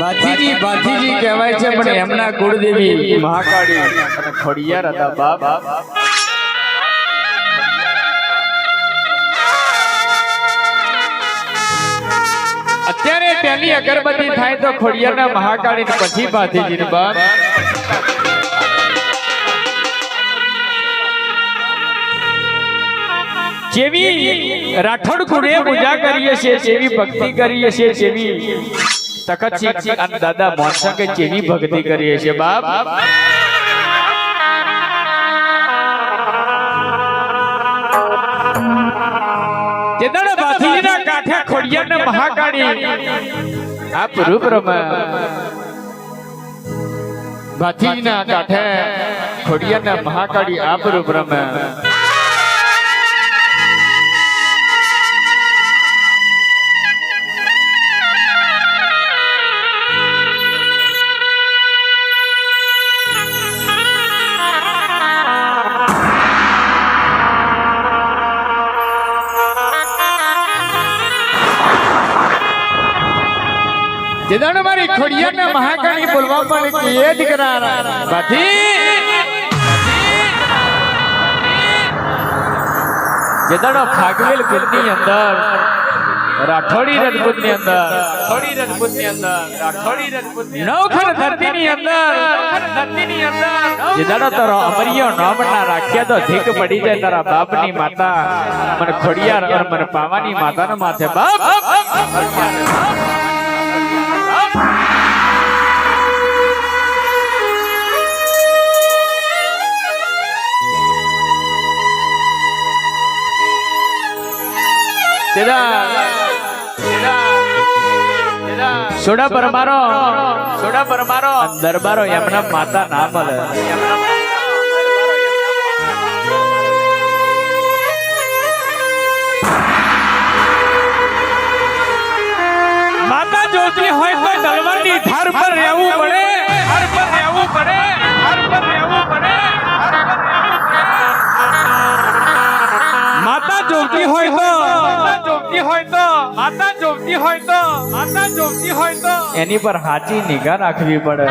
ભાથીજી ભાથીજી કહેવાય છે પણ એમના કુળદેવી મહાકાળી. અને ખોડિયાર હતા બાપ અત્યારે પહેલી અગરબત્તી થાય તો ખોડિયારના મહાકાળી પછી ભાથીજી બાપ. જેવી રાઠોડ કુળે પૂજા કરીએ છીએ, જેવી ભક્તિ કરીએ છીએ, જેવી તખતસિંહજી અને દાદા મોનસંગે જેવી ભક્તિ કરીએ છીએ, બાપ. જેદાડે ભાથીજીના કાંઠે ખોડિયારને મહાકાળી. આ રૂપ રમા. ભાથીજીના કાંઠે ખોડિયારના મહાકાળી, આપ રૂપ રમા. જેદાડે મારી ખોડિયારના મહાકાળી બોલવા પણ કે એ દીકરા ભાથી જેદાડો ફાગવેલ કુલની અંદર રાઠોડી રજપૂતની અંદર રાઠોડી રજપૂતની અંદર રાઠોડી રજપૂત નવખર ધરતી ની અંદર ધરતી ની અંદર જેદાડો તારો અમરિયો નામ ના રાખ્યા તો ધીક પડી જાય તારા બાપની માતા મને ખોડિયાર અને મને પાવાની માતાના માથે બાપ સોડા પરમારો સોડા પરમારો દરબારો એમના માતા ના મળે માતા જોતી હોય તો તલવારની ધાર પર રહેવું પડે. ધાર પર રહેવું પડે. જોતી હોય તો. માતા જોતી હોય તો. માતા જોતી હોય તો. માતા જોતી હોય તો. એની પર હાચી નિગાહ રાખવી પડે.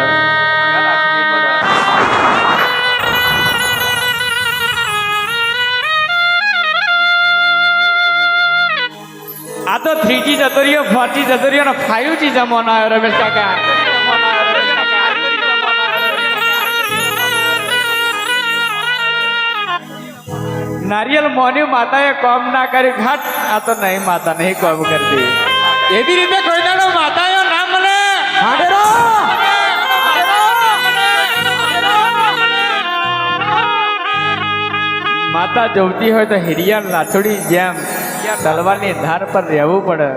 આ તો થ્રીજી જતો રહ્યો ફોરજી જતો રહ્યો ને ફાઈવજી જમાનો આવ્યો રમેશ કાકા. નારિયેલ મોની માતાએ કોમ ના કરી. ઘાટ, આ તો નહીં, માતા નહીં કોમ કરતી. એવી રીતે કોઈ દાડો માતાઓ ના મળે માતા જોવતી હોય તો હિરિયા લાથડી જેમ તલવારની ધાર પર રહેવું પડે.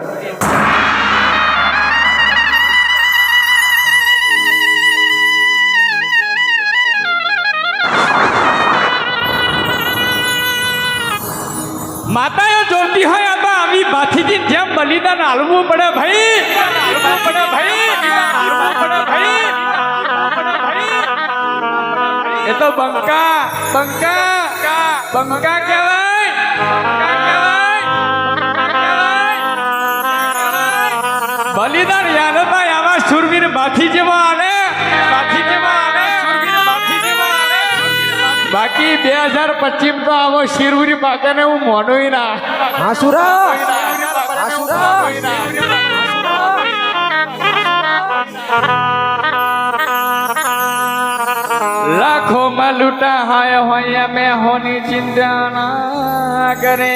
બંકા બંકા બંકા કહેવાય બલિદાન યાદવભાઈ આવા સુરવીર બાથી જેવા આલે બાથી જેવા બાથી આલે બાકી બે હજાર પચીસ તો આવો શિરવીર બાકાને હું મોનું ના. હાસુરા હાસુરા. લાખો માં લૂટા હાય હોય મેં હોની ચિંતા ના કરે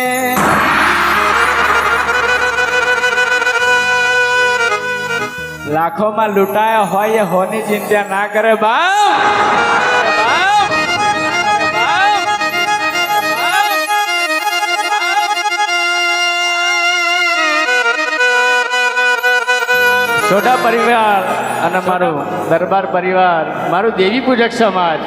લાખો માં લૂંટાયા હોય એ હોની ચિંતા ના કરે બાપ છોટા પરિવાર અને મારો દરબાર પરિવાર, મારું દેવી પૂજક સમાજ.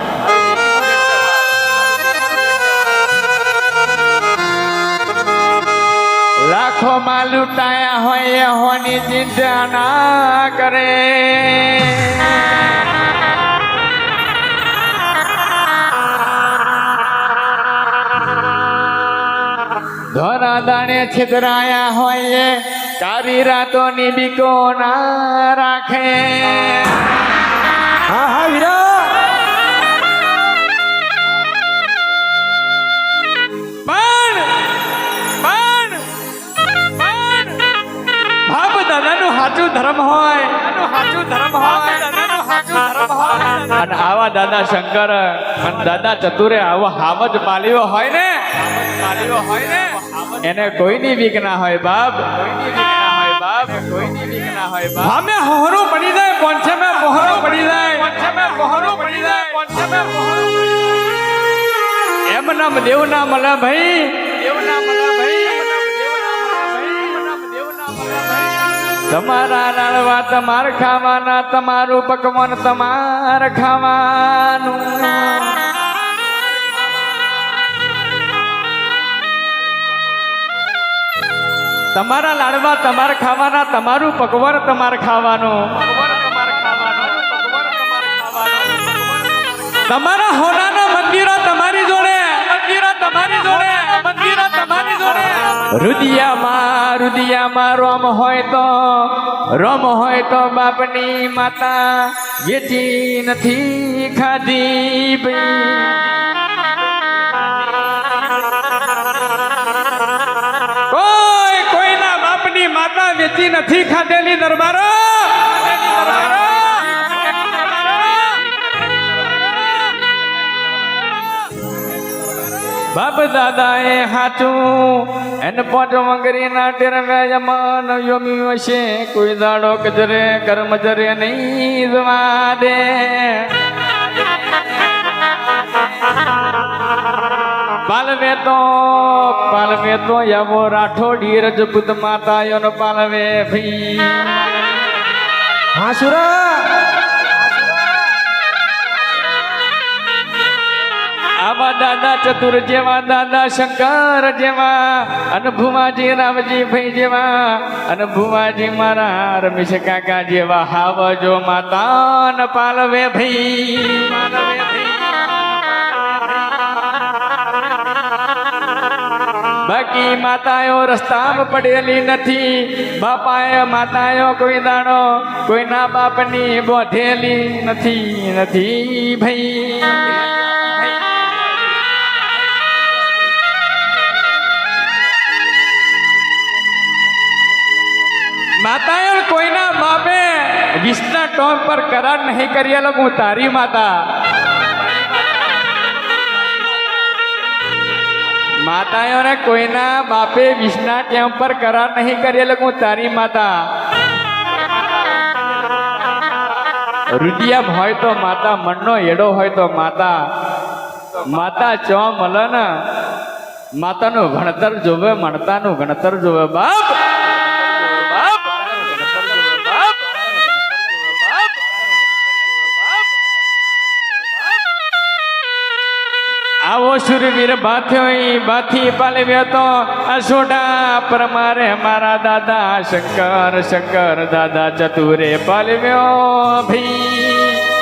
લાખો માં લૂંટાયા હોય હોની ચિંતા ના કરે. ધોરા દાણે છિદરાયા હોય કારી રાતોની બીકો ના રાખે. હા હા વીરા. પણ પણ પણ. બાપ દાદાનું સાચું ધર્મ હોય. સાચું ધર્મ હોય. દાદાનું સાચું ધર્મ હોય. અને આવા દાદા શંકર અને દાદા ચતુરે આવો હાવજ પાલ્યો હોય ને. પાલ્યો હોય ને. એને કોઈની બીક ના હોય બાપ. કોઈની બીક ના હોય બાપ. કોઈની બીક ના હોય બાપ અમે હોરો પડી જાય. પોંછે મે મોહરો પડી જાય પોંછે મે મોહરો પડી જાય. પોંછે મે મોહરો એમ નામ દેવ ના મળે ભાઈ દેવ ના મળે ભાઈ. તમારા નાળવા તમાર ખાવાના તમારું પકવાન તમાર ખાવાનું. તમારા લાડવા તમારે ખાવાના, તમારું પકવાન તમારે ખાવાનું. તમારા હોનાના મંદિરો તમારી જોડે, મંદિરો તમારી જોડે, મંદિરો તમારી જોડે. રુદિયામાં રુદિયામાં રોમ હોય તો, રોમ હોય તો બાપની માતા વેચી નથી ખાધી કોઈ નથી ખાધેલી દરબારો. બાપ દાદા એ હાચું, એને પાંચ મંગરી ના ટેર યમન યોમી હશે કોઈ દાડો કજરે કર્મ જરે નહીં જવા દે. પાલવે તો પાલવે તો યવો રાઠોડી રજપૂત માતા યોનો પાલવે ભઈ. હા સુરા આવા દાદા ચતુર જેવા દાદા શંકર જેવા અને ભુવાજી રામજી ભાઈ જેવા અને ભુવાજી મારા રમેશ કાકા જેવા હાવજો માતા ન પાલવે ભાઈ. બાકી માતાઓ રસ્તામાં પડેલી નથી. બાપાએ માતાઓ કોઈ દાડો કોઈના બાપની બોધેલી નથી નથી ભાઈ. માતાએ કોઈના બાપે વિષ્ણા ટોમ પર કરાર નહીં કરી હું તારી માતા. માતાઓને કોઈના બાપે વિષ્ણા ટેમ પર કરાર નહીં કરેલો હું તારી માતા. રુદિયામ હોય તો માતા, મનનો એડો હોય તો માતા. માતા ચો મળે ને માતાનું ભણતર જોવે મણતાનું ગણતર જોવે. બાપ! આવો શુરવીર બાથ્યો બાથી પાલવ્યો તો અસોડા પરમારે મારા દાદા શંકર શંકર દાદા ચતુરે પાલવ્યો ભી.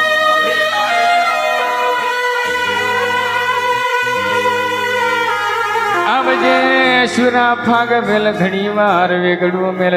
આવજે સુરા ફાગ મેલ ઘણી વાર વેગડું મેલ